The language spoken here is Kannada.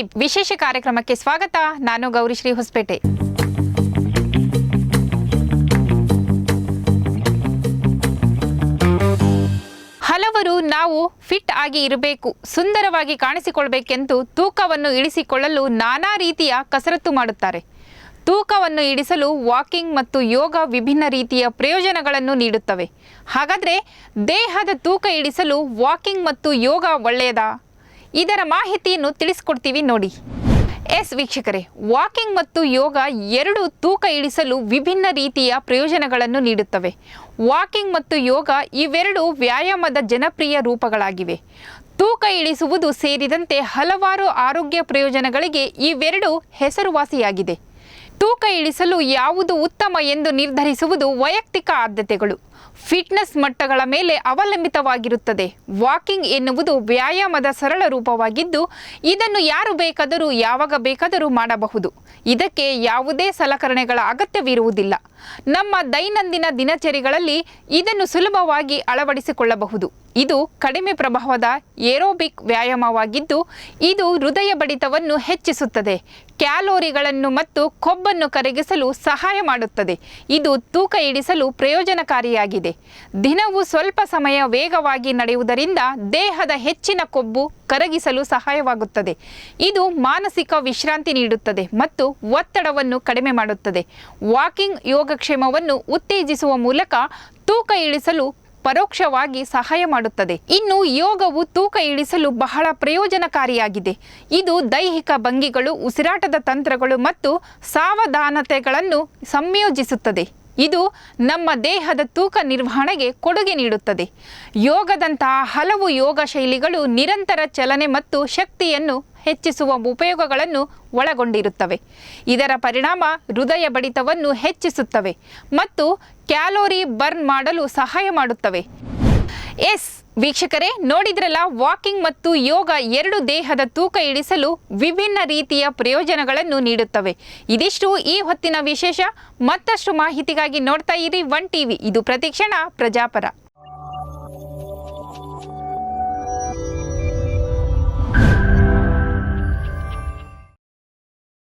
ಟಿಪ್ ವಿಶೇಷ ಕಾರ್ಯಕ್ರಮಕ್ಕೆ ಸ್ವಾಗತ. ನಾನು ಗೌರಿಶ್ರೀ ಹೊಸಪೇಟೆ ಹಲವರು ನಾವು ಫಿಟ್ ಆಗಿ ಇರಬೇಕು, ಸುಂದರವಾಗಿ ಕಾಣಿಸಿಕೊಳ್ಬೇಕೆಂದು ತೂಕವನ್ನು ಇಳಿಸಿಕೊಳ್ಳಲು ನಾನಾ ರೀತಿಯ ಕಸರತ್ತು ಮಾಡುತ್ತಾರೆ. ತೂಕವನ್ನು ಇಳಿಸಲು ವಾಕಿಂಗ್ ಮತ್ತು ಯೋಗ ವಿಭಿನ್ನ ರೀತಿಯ ಪ್ರಯೋಜನಗಳನ್ನು ನೀಡುತ್ತವೆ. ಹಾಗಾದರೆ ದೇಹದ ತೂಕ ಇಳಿಸಲು ವಾಕಿಂಗ್ ಮತ್ತು ಯೋಗ ಒಳ್ಳೆಯದಾ? ಇದರ ಮಾಹಿತಿಯನ್ನು ತಿಳಿಸ್ಕೊಡ್ತೀವಿ ನೋಡಿ. ಎಸ್ ವೀಕ್ಷಕರೇ, ವಾಕಿಂಗ್ ಮತ್ತು ಯೋಗ ಎರಡು ತೂಕ ಇಳಿಸಲು ವಿಭಿನ್ನ ರೀತಿಯ ಪ್ರಯೋಜನಗಳನ್ನು ನೀಡುತ್ತವೆ. ವಾಕಿಂಗ್ ಮತ್ತು ಯೋಗ ಇವೆರಡು ವ್ಯಾಯಾಮದ ಜನಪ್ರಿಯ ರೂಪಗಳಾಗಿವೆ. ತೂಕ ಇಳಿಸುವುದು ಸೇರಿದಂತೆ ಹಲವಾರು ಆರೋಗ್ಯ ಪ್ರಯೋಜನಗಳಿಗೆ ಇವೆರಡು ಹೆಸರುವಾಸಿಯಾಗಿದೆ. ತೂಕ ಇಳಿಸಲು ಯಾವುದು ಉತ್ತಮ ಎಂದು ನಿರ್ಧರಿಸುವುದು ವೈಯಕ್ತಿಕ ಆದ್ಯತೆಗಳು. ಫಿಟ್ನೆಸ್ ಮಟ್ಟಗಳ ಮೇಲೆ ಅವಲಂಬಿತವಾಗಿರುತ್ತದೆ. ವಾಕಿಂಗ್ ಎನ್ನುವುದು ವ್ಯಾಯಾಮದ ಸರಳ ರೂಪವಾಗಿದ್ದು, ಇದನ್ನು ಯಾರು ಬೇಕಾದರೂ, ಯಾವಾಗ ಬೇಕಾದರೂ ಮಾಡಬಹುದು. ಇದಕ್ಕೆ ಯಾವುದೇ ಸಲಕರಣೆಗಳ ಅಗತ್ಯವಿರುವುದಿಲ್ಲ. ನಮ್ಮ ದೈನಂದಿನ ದಿನಚರಿಗಳಲ್ಲಿ ಇದನ್ನು ಸುಲಭವಾಗಿ ಅಳವಡಿಸಿಕೊಳ್ಳಬಹುದು. ಇದು ಕಡಿಮೆ ಪ್ರಭಾವದ ಏರೋಬಿಕ್ ವ್ಯಾಯಾಮವಾಗಿದ್ದು, ಇದು ಹೃದಯ ಬಡಿತವನ್ನು ಹೆಚ್ಚಿಸುತ್ತದೆ. ಕ್ಯಾಲೋರಿಗಳನ್ನು ಮತ್ತು ಕೊಬ್ಬನ್ನು ಕರಗಿಸಲು ಸಹಾಯ ಮಾಡುತ್ತದೆ. ಇದು ತೂಕ ಇಳಿಸಲು ಪ್ರಯೋಜನಕಾರಿಯಾಗಿದೆ. ದಿನವೂ ಸ್ವಲ್ಪ ಸಮಯ ವೇಗವಾಗಿ ನಡೆಯುವುದರಿಂದ ದೇಹದ ಹೆಚ್ಚಿನ ಕೊಬ್ಬು ಕರಗಿಸಲು ಸಹಾಯವಾಗುತ್ತದೆ. ಇದು ಮಾನಸಿಕ ವಿಶ್ರಾಂತಿ ನೀಡುತ್ತದೆ ಮತ್ತು ಒತ್ತಡವನ್ನು ಕಡಿಮೆ ಮಾಡುತ್ತದೆ. ವಾಕಿಂಗ್ ಯೋಗಕ್ಷೇಮವನ್ನು ಉತ್ತೇಜಿಸುವ ಮೂಲಕ ತೂಕ ಇಳಿಸಲು ಪರೋಕ್ಷವಾಗಿ ಸಹಾಯ ಮಾಡುತ್ತದೆ. ಇನ್ನು ಯೋಗವು ತೂಕ ಇಳಿಸಲು ಬಹಳ ಪ್ರಯೋಜನಕಾರಿಯಾಗಿದೆ. ಇದು ದೈಹಿಕ ಭಂಗಿಗಳು, ಉಸಿರಾಟದ ತಂತ್ರಗಳು ಮತ್ತು ಸಾವಧಾನತೆಗಳನ್ನು ಸಂಯೋಜಿಸುತ್ತದೆ. ಇದು ನಮ್ಮ ದೇಹದ ತೂಕ ನಿರ್ವಹಣೆಗೆ ಕೊಡುಗೆ ನೀಡುತ್ತದೆ. ಯೋಗದಂತಹ ಹಲವು ಯೋಗ ಶೈಲಿಗಳು ನಿರಂತರ ಚಲನೆ ಮತ್ತು ಶಕ್ತಿಯನ್ನು ಹೆಚ್ಚಿಸುವ ಉಪಯೋಗಗಳನ್ನು ಒಳಗೊಂಡಿರುತ್ತವೆ. ಇದರ ಪರಿಣಾಮ ಹೃದಯ ಬಡಿತವನ್ನು ಹೆಚ್ಚಿಸುತ್ತವೆ ಮತ್ತು ಕ್ಯಾಲೋರಿ ಬರ್ನ್ ಮಾಡಲು ಸಹಾಯ ಮಾಡುತ್ತವೆ. ಎಸ್, ವೀಕ್ಷಕರೇ, ನೋಡಿದ್ರಲ್ಲ, ವಾಕಿಂಗ್ ಮತ್ತು ಯೋಗ ಎರಡು ದೇಹದ ತೂಕ ಇಳಿಸಲು ವಿಭಿನ್ನ ರೀತಿಯ ಪ್ರಯೋಜನಗಳನ್ನು ನೀಡುತ್ತವೆ. ಇದಿಷ್ಟು ಈ ಹೊತ್ತಿನ ವಿಶೇಷ. ಮತ್ತಷ್ಟು ಮಾಹಿತಿಗಾಗಿ ನೋಡ್ತಾ ಇರಿ, ಒನ್ ಟಿವಿ. ಇದು ಪ್ರತಿಕ್ಷಣ ಪ್ರಜಾಪರ.